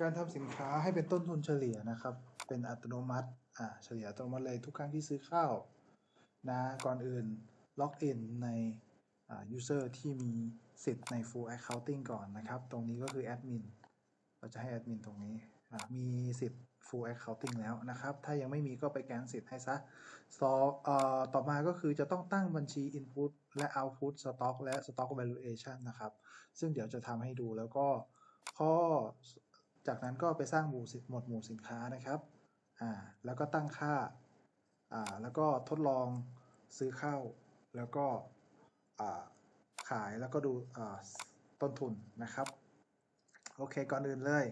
การทำสินค้าให้เป็นต้นทุนเฉลี่ยนะครับ เป็นอัตโนมัติอ่าเฉลี่ยอัตโนมัติเลยทุกครั้งที่ซื้อข้าวนะก่อนอื่นล็อกอินในอ่า user ที่มีสิทธิ์ใน full accounting ก่อนนะครับ ตรงนี้ก็คือแอดมินเราจะให้แอดมินตรงนี้อ่มีสิทธิ์ full accounting แล้วนะครับ ถ้ายังไม่มีก็ไปแกนสิทธิ์ให้ซะสองเอ่อต่อมาก็คือจะต้องตั้งบัญชี input และ output stock และ stock valuation นะครับ ซึ่งเดี๋ยวจะทำให้ดูแล้วก็ข้อ จากนั้นก็ไปสร้างหมู่หมวดหมู่สินค้านะครับอ่าแล้วก็ตั้งค่าอ่าแล้วก็ทดลองซื้อเข้า แล้วก็อ่าขายแล้วก็ดูอ่าต้นทุนนะครับ โอเคก่อนอื่นเลย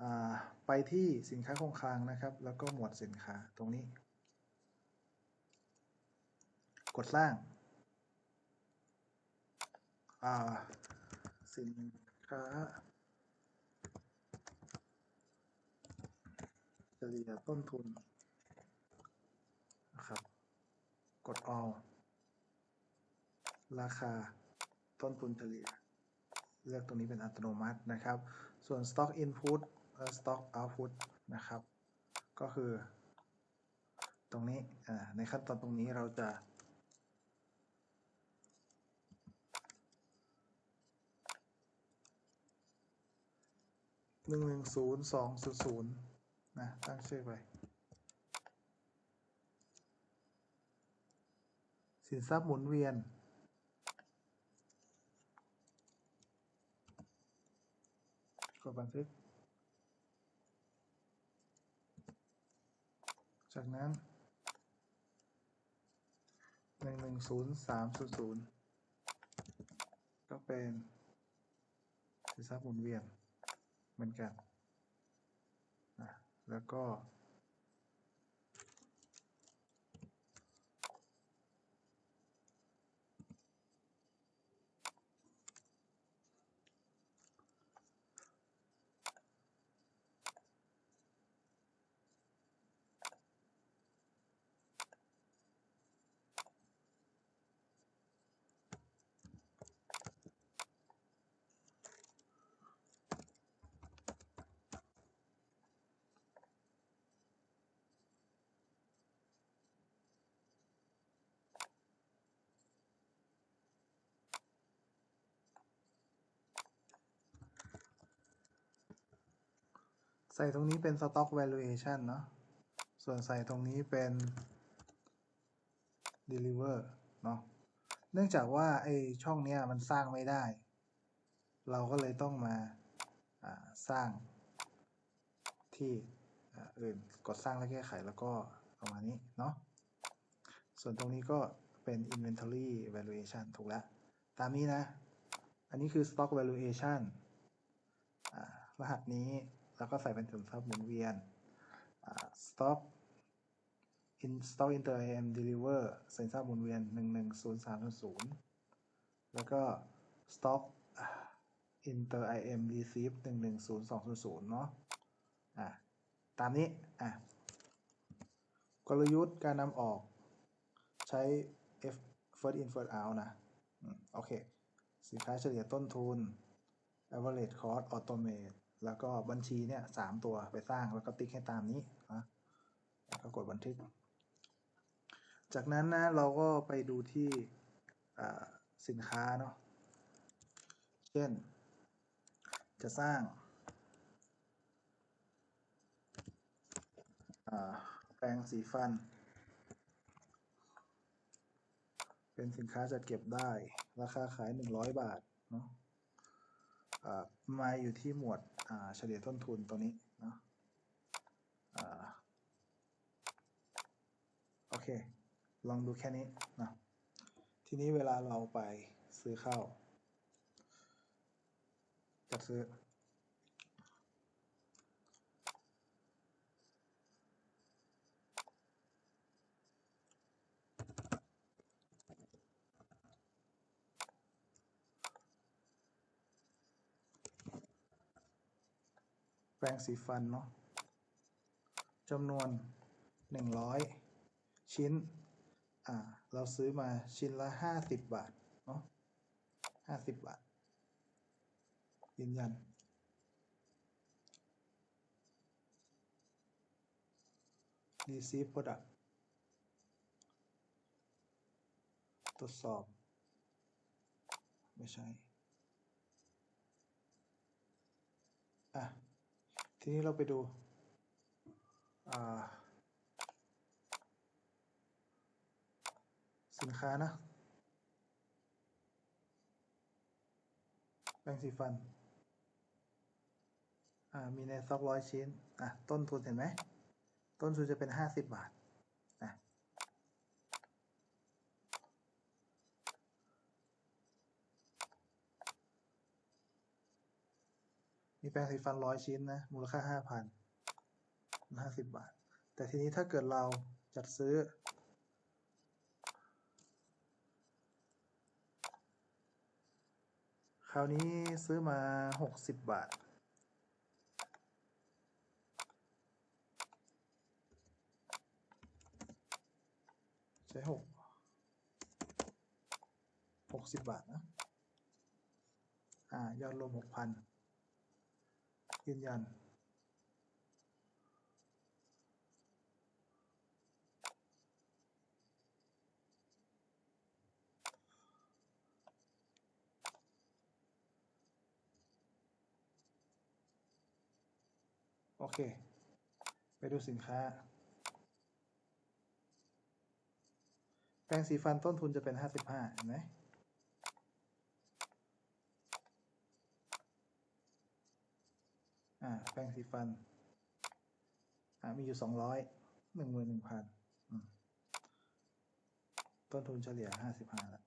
อ่าไปที่สินค้าคงคลังนะครับ แล้วก็หมวดสินค้าตรงนี้ กดสร้างอ่าสินค้าเฉ ลี่ยต้นทุนนะครับกด all ราคาต้นทุนเฉลี่ย เลือกตรงนี้เป็นอัตโนมัตินะครับ ส่วน stock input และ stock output นะครับ ก็คือ ตรงนี้ในขั้นตอนตรงนี้เราจะหนึ่งหนึ่งศูนย์สองศูนย์ศูนย์ นะตั้งชื่อไป สินทรัพย์หมุนเวียน กดบันทึก จากนั้นหนึ่งหนึ่งศูนย์สามศูนย์ศูนย์ก็เป็นสินทรัพย์หมุนเวียนเหมือนกัน แล้วก็ ใส่ตรงนี้เป็น stock valuation เนาะส่วนใส่ตรงนี้เป็น deliver เนาะเนื่องจากว่าไอช่องเนี้ยมันสร้างไม่ได้ เราก็เลยต้องมาาสร้างที่อื่นกดสร้างแล้วแก้ไขแล้วก็ประมาณนี้เนาะส่วนตรงนี้ก็เป็น inventory valuation ถูกแล้ว ตามนี้นะ อันนี้คือ stock valuation รหัสนี้ แล้วก็ใส่เป็นสินทรัพย์หมุนเวียน stock in stock inter IM deliver สินทรัพย์หมุนเวียน 110300 แล้วก็ stock inter IM receive 110200 เนาะอะตามนี้อะกลยุทธ์การนำออกใช้ F first in first out นะโอเค สินค้าเฉลี่ยต้นทุน average cost automate แล้วก็บัญชีเนี่ยสามตัวไปสร้างแล้วก็ติ๊กให้ตามนี้นะแล้วก็กดบันทึก จากนั้นนะเราก็ไปดูที่สินค้าเนาะเช่น จะสร้างแปรงสีฟัน เป็นสินค้าจัดเก็บได้ ราคาขาย 100 บาทเนาะมาอยู่ที่หมวด เฉลี่ยต้นทุนตัวนี้เนาะโอเค ลองดูแค่นี้นะทีนี้เวลาเราไปซื้อข้าวจัดซื้อ แปรงสีฟันเนาะจำนวน 100 ชิ้น อ่า เราซื้อมาชิ้นละ 50 บาท เนาะ50 บาท ยืนยัน receive product ตรวจสอบ ไม่ใช่ ทีนี้เราไปดูสินค้านะแปรงสีฟัน มีในซ็อกร้อยชิ้น อะ ต้นทุนเห็นไหม ต้นทุนจะเป็นห้าสิบบาทอะ มีแปรงสีฟันร้อยชิ้นนะ มูลค่าห้าพันห้าสิบบาท แต่ทีนี้ถ้าเกิดเราจัดซื้อ คราวนี้ซื้อมาหกสิบบาท ใช้หกหกสิบบาทนะ อ่า ยอดรวมหกพัน ยืนยัน โอเค ไปดูสินค้า แปรงสีฟันต้นทุนจะเป็นห้าสิบห้าเห็นไหม อ่าแปรงสีฟัน อ่ามีอยู่สองร้อยหนึ่งหมื่นหนึ่งพันต้นทุนเฉลี่ยห้าสิบห้าแล้ว